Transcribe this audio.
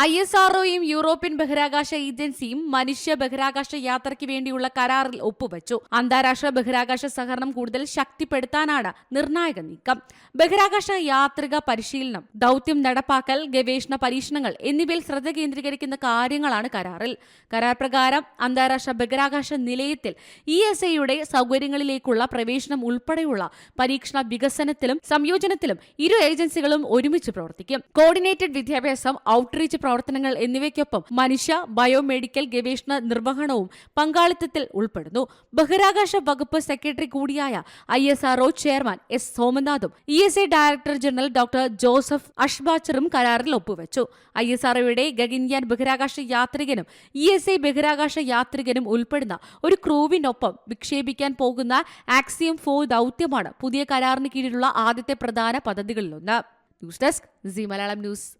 I S ആർഒയും European ബഹിരാകാശ ഏജൻസിയും മനുഷ്യ ബഹിരാകാശ യാത്രയ്ക്ക് വേണ്ടിയുള്ള കരാറിൽ ഒപ്പുവച്ചു. അന്താരാഷ്ട്ര ബഹിരാകാശ സഹകരണം കൂടുതൽ ശക്തിപ്പെടുത്താനാണ് നിർണായക നീക്കം. ബഹിരാകാശ യാത്രിക പരിശീലനം ദൌത്യം നടപ്പാക്കൽ ഗവേഷണ പരീക്ഷണങ്ങൾ എന്നിവയിൽ ശ്രദ്ധ കേന്ദ്രീകരിക്കുന്ന കാര്യങ്ങളാണ് കരാറിൽ. കരാർ പ്രകാരം അന്താരാഷ്ട്ര ബഹിരാകാശ നിലയത്തിൽ ഇ എസ് ഐയുടെ സൗകര്യങ്ങളിലേക്കുള്ള പ്രവേശനം ഉൾപ്പെടെയുള്ള പരീക്ഷണ വികസനത്തിലും സംയോജനത്തിലും ഇരു ഏജൻസികളും ഒരുമിച്ച് പ്രവർത്തിക്കും. കോർഡിനേറ്റഡ് വിദ്യാഭ്യാസം ഔട്ട്റീച്ച് പ്രവർത്തനങ്ങൾ എന്നിവയ്ക്കൊപ്പം മനുഷ്യ ബയോമെഡിക്കൽ ഗവേഷണ നിർവഹണവും പങ്കാളിത്തത്തിൽ ഉൾപ്പെടുന്നു. ബഹിരാകാശ വകുപ്പ് സെക്രട്ടറി കൂടിയായ I S R O chairman S സോമനാഥും E S I director general doctor Joseph അഷ്ബാച്ചറും കരാറിൽ ഒപ്പുവെച്ചു. ഐ എസ് ആർഒയുടെ ഗഗൻയാൻ ബഹിരാകാശ യാത്രികനും ഇ എസ് ഐ ബഹിരാകാശ യാത്രികനും ഉൾപ്പെടുന്ന ഒരു ക്രൂവിനൊപ്പം വിക്ഷേപിക്കാൻ പോകുന്ന ആക്സിയം ഫോർ ദൗത്യമാണ് പുതിയ കരാറിന് കീഴിലുള്ള ആദ്യത്തെ പ്രധാന പദ്ധതികളിലൊന്ന്. News desk C Malayalam news.